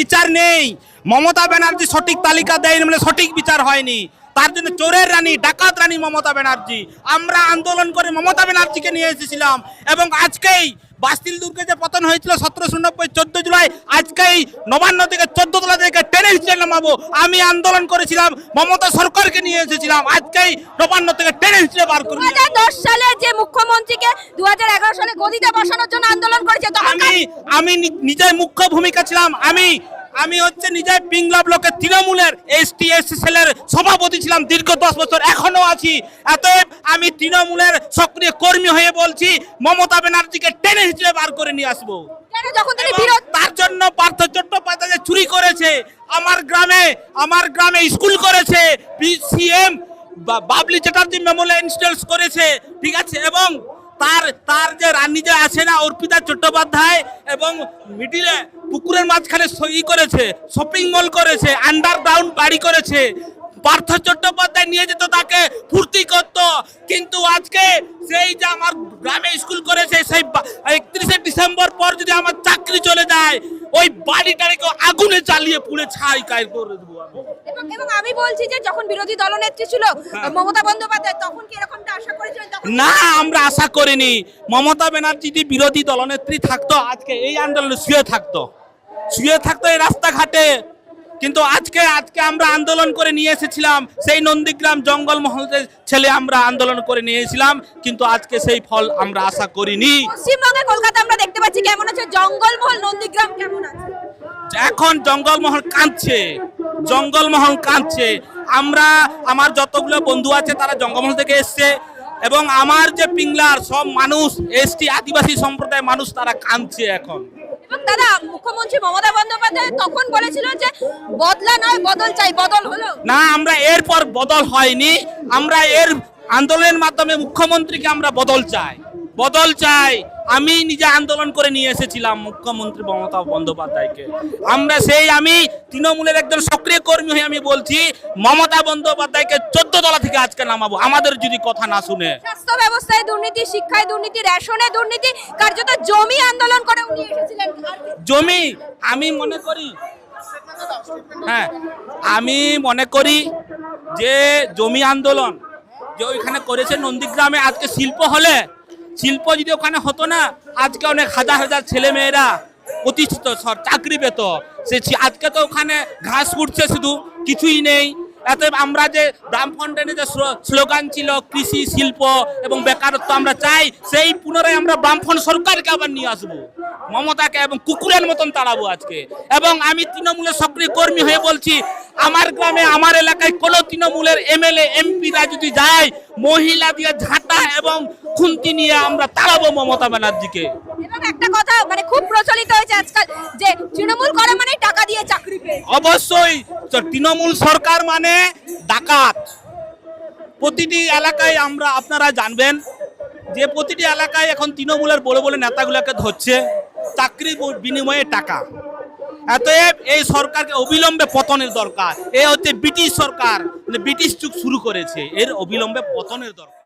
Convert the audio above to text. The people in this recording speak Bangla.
বিচার নেই। মমতা ব্যানার্জি সঠিক তালিকা দেয়নি মানে সঠিক বিচার হয়নি। তার জন্য চোরের রানী, ডাকাত রানী মমতা ব্যানার্জি। আমরা আন্দোলন করে মমতা ব্যানার্জিকে নিয়ে এসেছিলাম এবং আজকেই বাস্তিল দুর্গে যে পতন হয়েছিল সতেরোশো নব্বই চোদ্দ জুলাই, আজকেই নবান্ন থেকে চোদ্দ তলা থেকে হিচড়ে নামাবো। আমি আন্দোলন করেছিলাম মমতা সরকারকে নিয়ে এসেছিলাম। আজকেই নবান্ন থেকে টেনে হিচড়ে বার করব দশ সালে যে মুখ্যমন্ত্রীকে দু হাজার এগারো সালে গদিতে বসানোর জন্য আন্দোলন করেছে আমি আমি নি- নিজে মুখ্য ভূমিকা ছিলাম। আমি আমি হচ্ছে নিজে পিংলা ব্লকের তৃণমূলের এসটি এসসি সেলের সভাপতি ছিলাম দীর্ঘ দশ বছর। এখনও আছি। এতএব আমি তৃণমূলের সক্রিয় কর্মী হয়ে বলছি মমতা ব্যানার্জিকে টেনে হিচড়ে বার করে নিয়ে আসব। তার জন্য পার্থ চট্টোপাধ্যায় চুরি করেছে আমার গ্রামে আমার গ্রামে স্কুল করেছে সিএম বাবলি চ্যাটার্জি মেমোরিয়াল ইনস্টলস করেছে, ঠিক আছে? এবং তার তার যে রানী যে আছে না, অর্পিতা চট্টোপাধ্যায় এবং মিডিলে পুকুরের মাঝখানে সই করেছে শপিং মল করেছে আন্ডারগ্রাউন্ড বাড়ি করেছে। পার্থ চট্টোপাধ্যায় নিয়ে যেত তাকে, ফুর্তি করত। কিন্তু আজকে সেই যে আমার গ্রামে স্কুল করেছে, সেই একত্রিশে ডিসেম্বর পর যদি আমার চাকরি চলে যায় ওই বাড়িটাকে আগুনে চালিয়ে পুড়ে ছাই কায় করে দেবো আমি। এবং এবং আমি বলছি যে যখন বিরোধী দলনেত্রী ছিল মমতা বন্দ্যোপাধ্যায় তখন কি এরকমটা আশা করেছিলেন না আমরা আশা করিনি। মমতা ব্যানার্জি যদি বিরোধী দলনেত্রী থাকতো আজকে এই আন্দোলনে শুয়ে থাকতো। শুয়ে থাকতো এই রাস্তাঘাটে। কিন্তু আজকে আজকে আমরা আন্দোলন করে নিয়ে এসেছিলাম। সেই নন্দীগ্রাম জঙ্গলমহলের ছেলে আমরা আন্দোলন করে নিয়ে এসেছিলাম। কিন্তু আজকে সেই ফল আমরা আশা করিনি। পশ্চিমবঙ্গে কলকাতা আমরা দেখতে পাচ্ছি কেমন আছে? জঙ্গলমহল নন্দীগ্রাম কেমন আছে? এখন জঙ্গলমহল কাঁদছে। জঙ্গলমহল কাঁদছে। আমরা আমার যতগুলো বন্ধু আছে তারা জঙ্গলমহল থেকে এসছে। এবং আমার যে পিংলার সব মানুষ এসটি আদিবাসী সম্প্রদায়ের মানুষ তারা কাঁদছে এখন। এবং দাদা, মুখ্যমন্ত্রী মমতা বন্দ্যোপাধ্যায় তখন বলেছিল যে বদলা নয়, বদল চাই, বদল হলো। না, আমরা এরপর বদল হয়নি। আমরা এর আন্দোলনের মাধ্যমে মুখ্যমন্ত্রীকে আমরা বদল চাই। বদল চাই। আমি নিজে আন্দোলন করে নিয়ে এসেছিলাম মুখ্যমন্ত্রী মমতা বন্দ্যোপাধ্যায়কে। আমরা সেই আমি তৃণমূলের একজন সক্রিয় কর্মী হয়ে আমি বলছি মমতা বন্দ্যোপাধ্যায়কে চোদ্দ তলা থেকে আজকে নামাবো। আমাদের যদি কথা না শুনে। স্বাস্থ্য ব্যবস্থায় দুর্নীতি শিক্ষায় দুর্নীতি রেশনে দুর্নীতি কার্যত জমি আন্দোলন করে উনি এসেছিলেন। জমি আমি মনে করি হ্যাঁ আমি মনে করি যে জমি আন্দোলন যে ওইখানে করেছে নন্দীগ্রামে আজকে শিল্প হলে শিল্প যদি ওখানে হতো না, আজকে অনেক হাজার হাজার ছেলে মেয়েরা প্রতিষ্ঠিত চাকরি পেত। সে আজকে তো ওখানে ঘাস উঠছে শুধু, কিছুই নেই। এতে আমরা যে ব্রাহ্মণডেনে যে স্লোগান ছিল, কৃষি, শিল্প এবং বেকারত্ব আমরা চাই, সেই পুনরায় আমরা ব্রাহ্মণ সরকারকে আবার নিয়ে আসব। মমতাকে এবং কুকুরের মতন তাড়াবো আজকে। এবং আমি তৃণমূলের সক্রিয় কর্মী হয়ে বলছি আমার গ্রামে আমার এলাকায় কোনো তৃণমূলের এমএলএ এমপিরা যদি যায় মহিলা দিয়ে ঝাঁটা এবং খুন্তি নিয়ে আমরা তাড়াবো মমতা ব্যানার্জিকে। একটা কথা মানে খুব প্রচলিত হয়েছে আজকাল যে তৃণমূল করে মানে টাকা দিয়ে চাকরি অবশ্যই তৃণমূল সরকার মানে ডাকাত। প্রতিটি এলাকায় আমরা আপনারা জানবেন যে প্রতিটি এলাকায় এখন তৃণমূলের বড় বড় নেতাগুলোকে ধরছে। চাকরি বিনিময়ে টাকা। এতএব এই সরকারকে অবিলম্বে পতনের দরকার। এ হচ্ছে ব্রিটিশ সরকার মানে ব্রিটিশ যুগ শুরু করেছে। এর অবিলম্বে পতনের দরকার।